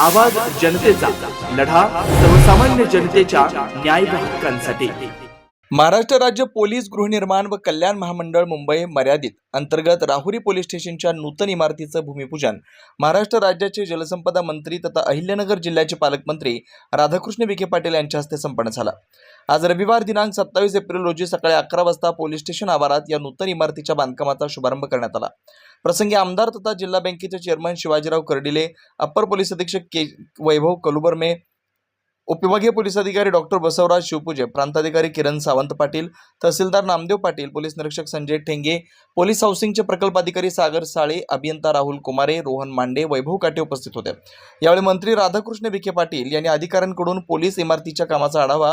आवाज जनतेचा लढा सर्वसामान्य जनतेच्या न्याय हक्कांसाठी. महाराष्ट्र राज्य पोलीस गृहनिर्माण व कल्याण महामंडळ मुंबई मर्यादित अंतर्गत राहुरी पोलीस स्टेशनच्या नूतन इमारतीचं भूमिपूजन. महाराष्ट्र राज्याचे जलसंपदा मंत्री तथा अहिल्यानगर जिल्ह्याचे पालकमंत्री राधाकृष्ण विखे पाटील यांच्या हस्ते संपन्न झाला. आज रविवार दिनांक सत्तावीस एप्रिल रोजी सकाळी अकरा वाजता पोलीस स्टेशन आवारात या नूतन इमारतीच्या बांधकामाचा शुभारंभ करण्यात आला. प्रसंगी आमदार तथा जिल्हा बँकेचे chairman Shivajirao Kardile upper police अधीक्षक के वैभव कलुबर्मे उपविभागीय पोलीस अधिकारी डॉक्टर बसवराज शिवपूजे प्रांताधिकारी किरण सावंत पाटील तहसीलदार नामदेव पाटील पोलीस निरीक्षक संजय ठेंगे पोलीस हाऊसिंगचे प्रकल्प अधिकारी सागर साळे अभियंता राहुल कुमारे रोहन मांडे वैभव काटे उपस्थित होते. यावेळी मंत्री राधाकृष्ण विखे पाटील यांनी अधिकाऱ्यांकडून पोलीस इमारतीच्या कामाचा आढावा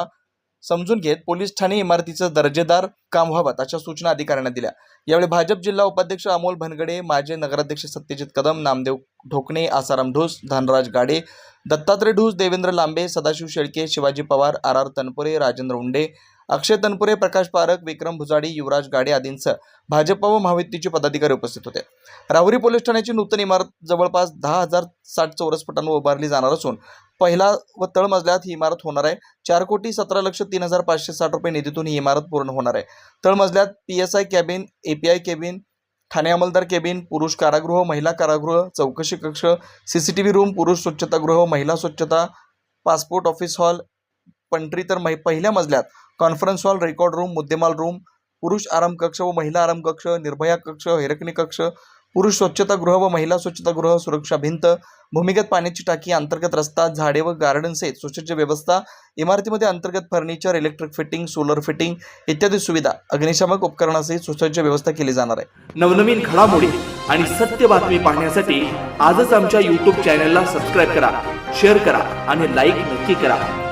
समजून घेत पोलीस ठाणे इमारतीचं दर्जेदार काम व्हावं अशा सूचना अधिकाऱ्यांना दिल्या. यावेळी भाजप जिल्हा उपाध्यक्ष अमोल भनगडे माजी नगराध्यक्ष सत्यजित कदम नामदेव ढोकणे आसाराम ढोस धनराज गाडे दत्तात्रय ढोस देवेंद्र लांबे सदाशिव शेळके शिवाजी पवार आर आर तनपुरे राजेंद्र उंडे अक्षय तनपुरे प्रकाश पारख विक्रम भुजाडी युवराज गाडे आदींसह भाजप व महायुतीचे पदाधिकारी उपस्थित होते. राहुरी पोलीस ठाण्याची नूतन इमारत जवळपास दहा हजार साठ चौरस फुटांवर उभारली जाणार असून पहिला व तळमजल्यात ही इमारत होणार आहे. चार कोटी सतरा लक्ष तीन हजार पाचशे साठ रुपये निधीतून ही इमारत पूर्ण होणार आहे. तळमजल्यात P S I cabin A P I cabin Thane अंमलदार केबिन पुरुष कारागृह महिला कारागृह चौकशी कक्ष C C T V room पुरुष स्वच्छतागृह महिला स्वच्छता पासपोर्ट ऑफिस हॉल पंट्री तर महि पहिल्या मजल्यात. कॉन्फरन्स हॉल रेकॉर्ड रूम मुद्देमाल रूम पुरुष आराम कक्ष व महिला आराम कक्ष निर्भया कक्ष हिरकणी कक्ष पुरुष स्वच्छतागृह व महिला स्वच्छतागृह सुरक्षा भिंत भूमिगत पाण्याची टाकी अंतर्गत रस्ता झाडे व गार्डन सहित सुसज्ज व्यवस्था इमारतीमध्ये अंतर्गत furniture electric fitting solar fitting इत्यादी सुविधा. अग्निशामक उपकरणासहित सुसज्ज व्यवस्था केली जाणार आहे. नवनवीन घडामोडी आणि सत्य बातमी पाहण्यासाठी आजच आमच्या यूट्यूब चॅनलला सबस्क्राईब करा शेअर करा आणि लाईक नक्की करा.